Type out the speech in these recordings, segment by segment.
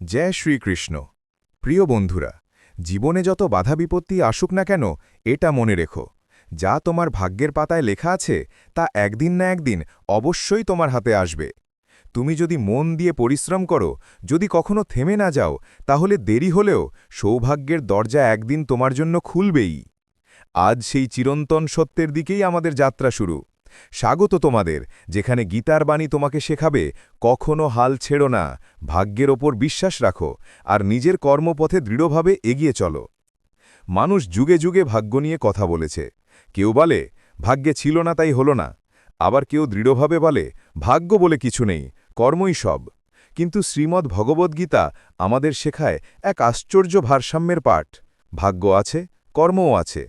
জয় শ্রীকৃষ্ণ। প্রিয় বন্ধুরা, জীবনে যত বাধা বিপত্তি আসুক না কেন, এটা মনে রেখো। যা তোমার ভাগ্যের পাতায় লেখা আছে, তা একদিন না একদিন অবশ্যই তোমার হাতে আসবে। তুমি যদি মন দিয়ে পরিশ্রম করো, যদি কখনো থেমে না যাও, তাহলে দেরি হলেও সৌভাগ্যের দরজা একদিন তোমার জন্য খুলবেই। আজ সেই চিরন্তন সত্যের দিকেই আমাদের যাত্রা শুরু। স্বাগত তোমাদের, যেখানে গীতার বাণী তোমাকে শেখাবে, কখনো হাল ছেড়ো না, ভাগ্যের ওপর বিশ্বাস রাখো, আর নিজের কর্মপথে দৃঢ়ভাবে এগিয়ে চলো। মানুষ যুগে যুগে ভাগ্য নিয়ে কথা বলেছে। কেউ বলে, ভাগ্যে ছিল না তাই হলো না। আবার কেউ দৃঢ়ভাবে বলে, ভাগ্য বলে কিছু নেই, কর্মই সব। কিন্তু শ্রীমদ্ ভগবদ্গীতা আমাদের শেখায় এক আশ্চর্য ভারসাম্যের পাঠ। ভাগ্য আছে, কর্মও আছে।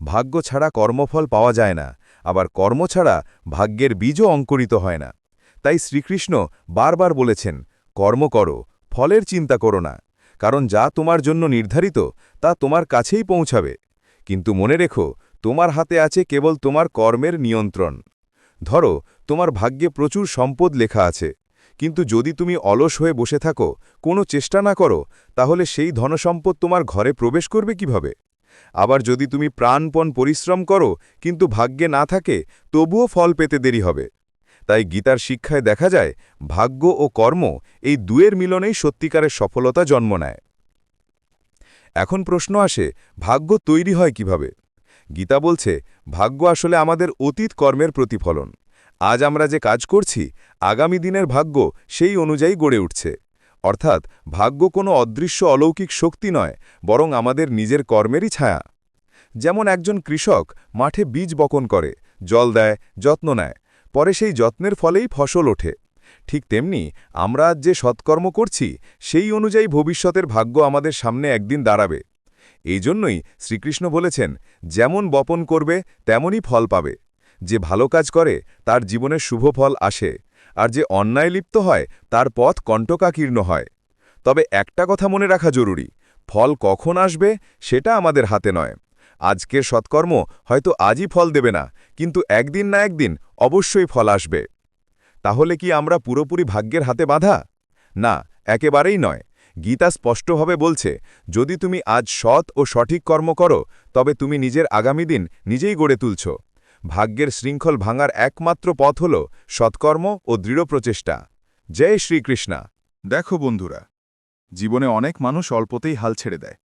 ভাগ্য ছাড়া কর্মফল পাওয়া যায় না আবার কর্ম ছাড়া ভাগ্যের বীজও অঙ্কুরিত হয় না। তাই শ্রীকৃষ্ণ বারবার বলেছেন, কর্ম করো, ফলের চিন্তা করো না, কারণ যা তোমার জন্য নির্ধারিত, তা তোমার কাছেই পৌঁছাবে। কিন্তু মনে রেখো, তোমার হাতে আছে কেবল তোমার কর্মের নিয়ন্ত্রণ। ধরো, তোমার ভাগ্যে প্রচুর সম্পদ লেখা আছে, কিন্তু যদি তুমি অলস হয়ে বসে থাকো, কোনো চেষ্টা না করো, তাহলে সেই ধনসম্পদ তোমার ঘরে প্রবেশ করবে কীভাবে? আবার যদি তুমি প্রাণপণ পরিশ্রম করো, কিন্তু ভাগ্যে না থাকে, তবুও ফল পেতে দেরি হবে। তাই গীতার শিক্ষায় দেখা যায়, ভাগ্য ও কর্ম এই দুয়ের মিলনেই সত্যিকারের সফলতা জন্ম নেয়। এখন প্রশ্ন আসে, ভাগ্য তৈরি হয় কীভাবে? গীতা বলছে, ভাগ্য আসলে আমাদের অতীত কর্মের প্রতিফলন। আজ আমরা যে কাজ করছি, আগামী দিনের ভাগ্য সেই অনুযায়ী গড়ে উঠছে। অর্থাৎ ভাগ্য কোনো অদৃশ্য অলৌকিক শক্তি নয়, বরং আমাদের নিজের কর্মেরই ছায়া। যেমন একজন কৃষক মাঠে বীজ বপন করে, জল দেয়, যত্ন নেয়, পরে সেই যত্নের ফলেই ফসল ওঠে। ঠিক তেমনি আমরা আজ যে সৎকর্ম করছি, সেই অনুযায়ী ভবিষ্যতের ভাগ্য আমাদের সামনে একদিন দাঁড়াবে। এই জন্যই শ্রীকৃষ্ণ বলেছেন, যেমন বপন করবে, তেমনই ফল পাবে। যে ভালো কাজ করে, তার জীবনের শুভ ফল আসে। আর যে অন্যায় লিপ্ত হয়, তার পথ কণ্টকাকীর্ণ হয়। তবে একটা কথা মনে রাখা জরুরি, ফল কখন আসবে সেটা আমাদের হাতে নয়। আজকের সৎকর্ম হয়তো আজই ফল দেবে না, কিন্তু একদিন না একদিন অবশ্যই ফল আসবে। তাহলে কি আমরা পুরোপুরি ভাগ্যের হাতে বাঁধা? না, একেবারেই নয়। গীতা স্পষ্টভাবে বলছে, যদি তুমি আজ সৎ ও সঠিক কর্ম করো, তবে তুমি নিজের আগামী দিন নিজেই গড়ে তুলছ। ভাগ্যের শৃঙ্খল ভাঙার একমাত্র পথ হল সৎকর্ম ও দৃঢ় প্রচেষ্টা। জয় শ্রীকৃষ্ণা। দেখো বন্ধুরা, জীবনে অনেক মানুষ অল্পতেই হাল ছেড়ে দেয়।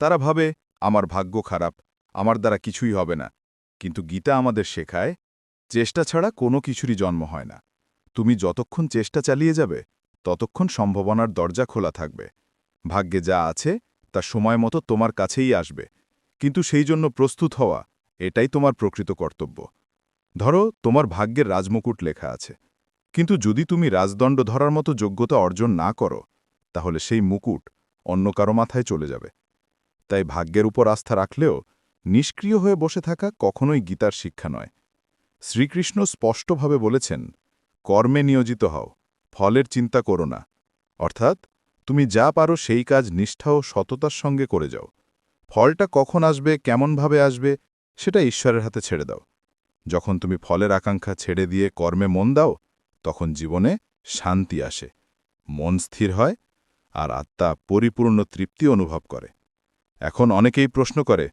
তারা ভাবে, আমার ভাগ্য খারাপ, আমার দ্বারা কিছুই হবে না। কিন্তু গীতা আমাদের শেখায়, চেষ্টা ছাড়া কোনো কিছুরই জন্ম হয় না। তুমি যতক্ষণ চেষ্টা চালিয়ে যাবে, ততক্ষণ সম্ভাবনার দরজা খোলা থাকবে। ভাগ্যে যা আছে, তা সময় মতো তোমার কাছেই আসবে। কিন্তু সেই জন্য প্রস্তুত হওয়া এটাই তোমার প্রকৃত কর্তব্য। ধরো, তোমার ভাগ্যের রাজমুকুট লেখা আছে। কিন্তু যদি তুমি রাজদণ্ড ধরার মতো যোগ্যতা অর্জন না করো, তাহলে সেই মুকুট অন্য কারও মাথায় চলে যাবে। তাই ভাগ্যের উপর আস্থা রাখলেও নিষ্ক্রিয় হয়ে বসে থাকা কখনোই গীতার শিক্ষা নয়। শ্রীকৃষ্ণ স্পষ্টভাবে বলেছেন, কর্মে নিয়োজিত হও, ফলের চিন্তা করো না। অর্থাৎ, তুমি যা পারো সেই কাজ নিষ্ঠা ও সততার সঙ্গে করে যাও। ফলটা কখন আসবে, কেমনভাবে আসবে সেটা ঈশ্বরের হাতে ছেড়ে দাও। যখন তুমি ফলের আকাঙ্ক্ষা ছেড়ে দিয়ে কর্মে মন দাও, তখন জীবনে শান্তি আসে। মন স্থির হয় আর আত্মা পরিপূর্ণ তৃপ্তি অনুভব করে। এখন অনেকেই প্রশ্ন করে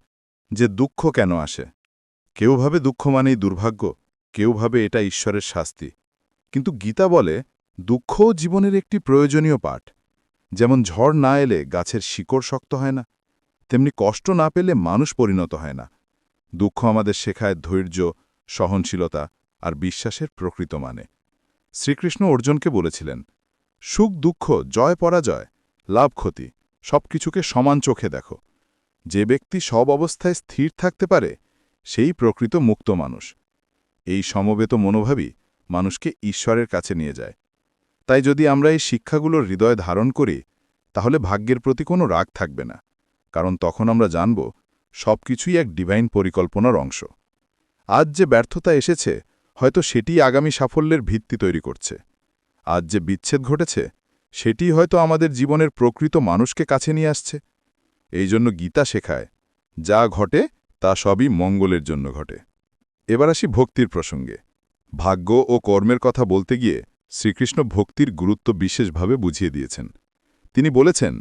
যে দুঃখ কেন আসে? কেউ ভাবে দুঃখ মানেই দুর্ভাগ্য, কেউ ভাবে এটা ঈশ্বরের শাস্তি। কিন্তু গীতা বলে দুঃখও জীবনের একটি প্রয়োজনীয় পাঠ। যেমন ঝড় না এলে গাছের শিকড় শক্ত হয় না, তেমনি কষ্ট না পেলে মানুষ পরিণত হয় না। দুঃখ আমাদের শেখায় ধৈর্য, সহনশীলতা আর বিশ্বাসের প্রকৃত মানে। শ্রীকৃষ্ণ অর্জুনকে বলেছিলেন, সুখ, দুঃখ, জয়, পরাজয়, লাভ, ক্ষতি সব কিছুকে সমান চোখে দেখো। যে ব্যক্তি সব অবস্থায় স্থির থাকতে পারে, সেই প্রকৃত মুক্ত মানুষ। এই সমবেত মনোভাবই মানুষকে ঈশ্বরের কাছে নিয়ে যায়। তাই যদি আমরা এই শিক্ষাগুলোর হৃদয় ধারণ করি, তাহলে ভাগ্যের প্রতি কোনো রাগ থাকবে না। কারণ তখন আমরা জানব সব কিছুই এক ডিভাইন পরিকল্পনার অংশ। আজ যে ব্যর্থতা এসেছে, হয়তো সেটি আগামী সাফল্যের ভিত্তি তৈরি করছে। আজ যে বিচ্ছেদ ঘটেছে সেটি হয়তো আমাদের জীবনের প্রকৃত মানুষকে কাছে নিয়ে আসছে। এই জন্য গীতা শেখায়, যা ঘটে, তা সবই মঙ্গলের জন্য ঘটে। এবার আসি ভক্তির প্রসঙ্গে। ভাগ্য ও কর্মের কথা বলতে গিয়ে শ্রীকৃষ্ণ ভক্তির গুরুত্ব বিশেষভাবে বুঝিয়ে দিয়েছেন। তিনি বলেছেন,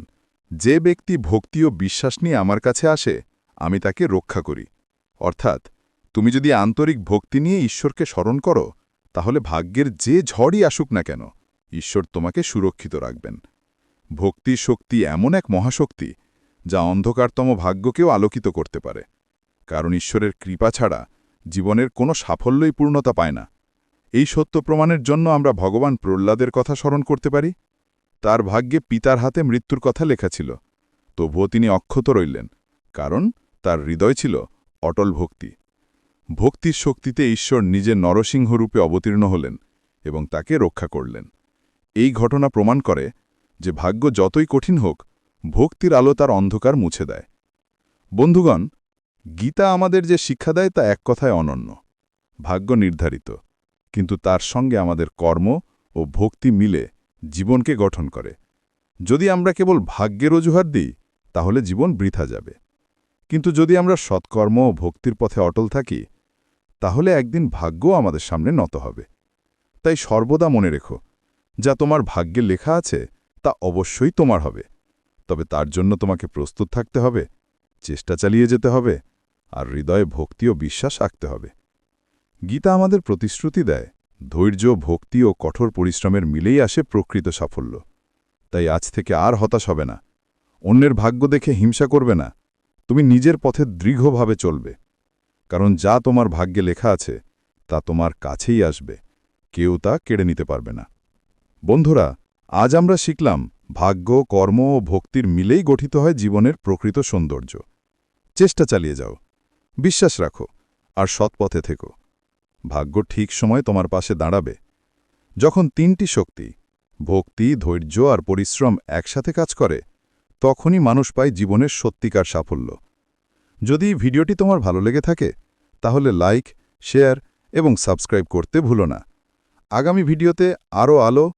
যে ব্যক্তি ভক্তি ও বিশ্বাস নিয়ে আমার কাছে আসে আমি তাকে রক্ষা করি। অর্থাৎ, তুমি যদি আন্তরিক ভক্তি নিয়ে ঈশ্বরকে স্মরণ করো, তাহলে ভাগ্যের যে ঝড়ই আসুক না কেন, ঈশ্বর তোমাকে সুরক্ষিত রাখবেন। ভক্তির শক্তি এমন এক মহাশক্তি, যা অন্ধকারতম ভাগ্যকেও আলোকিত করতে পারে। কারণ ঈশ্বরের কৃপা ছাড়া জীবনের কোনো সাফল্যই পূর্ণতা পায় না। এই সত্য প্রমাণের জন্য আমরা ভগবান প্রহ্লাদের কথা স্মরণ করতে পারি। তার ভাগ্যে পিতার হাতে মৃত্যুর কথা লেখা ছিল, তবুও তিনি অক্ষত রইলেন, কারণ তার হৃদয় ছিল অটল ভক্তি। ভক্তির শক্তিতে ঈশ্বর নিজে নরসিংহ রূপে অবতীর্ণ হলেন এবং তাকে রক্ষা করলেন। এই ঘটনা প্রমাণ করে যে ভাগ্য যতই কঠিন হোক, ভক্তির আলো তার অন্ধকার মুছে দেয়। বন্ধুগণ, গীতা আমাদের যে শিক্ষা দেয় তা এক কথায় অনন্য। ভাগ্য নির্ধারিত, কিন্তু তার সঙ্গে আমাদের কর্ম ও ভক্তি মিলে জীবনকে গঠন করে। যদি আমরা কেবল ভাগ্যের অজুহাত দিই, তাহলে জীবন বৃথা যাবে। কিন্তু যদি আমরা সৎকর্ম ও ভক্তির পথে অটল থাকি, তাহলে একদিন ভাগ্য আমাদের সামনে নত হবে। তাই সর্বদা মনে রেখো, যা তোমার ভাগ্যে লেখা আছে, তা অবশ্যই তোমার হবে। তবে তার জন্য তোমাকে প্রস্তুত থাকতে হবে, চেষ্টা চালিয়ে যেতে হবে, আর হৃদয়ে ভক্তি ও বিশ্বাস রাখতে হবে। গীতা আমাদের প্রতিশ্রুতি দেয়, ধৈর্য, ভক্তি ও কঠোর পরিশ্রমের মিলেই আসে প্রকৃত সাফল্য। তাই আজ থেকে আর হতাশ হবে না। অন্যের ভাগ্য দেখে হিংসা করবে না। তুমি নিজের পথে দৃঢ়ভাবে চলবে। কারণ যা তোমার ভাগ্যে লেখা আছে, তা তোমার কাছেই আসবে। কেউ তা কেড়ে নিতে পারবে না। বন্ধুরা, আজ আমরা শিখলাম ভাগ্য, কর্ম ও ভক্তির মিলেই গঠিত হয় জীবনের প্রকৃত সৌন্দর্য। চেষ্টা চালিয়ে যাও। বিশ্বাস রাখো আর সৎপথে থেকো। ভাগ্য ঠিক সময় তোমার পাশে দাঁড়াবে। যখন তিনটি শক্তি, ভক্তি, ধৈর্য আর পরিশ্রম একসাথে কাজ করে তখনই মানুষ পায় জীবনের সত্যিকার সাফল্য। যদি ভিডিওটি তোমার ভালো লেগে থাকে, তাহলে লাইক, শেয়ার এবং সাবস্ক্রাইব করতে ভুলো না। আগামী ভিডিওতে আরও আলো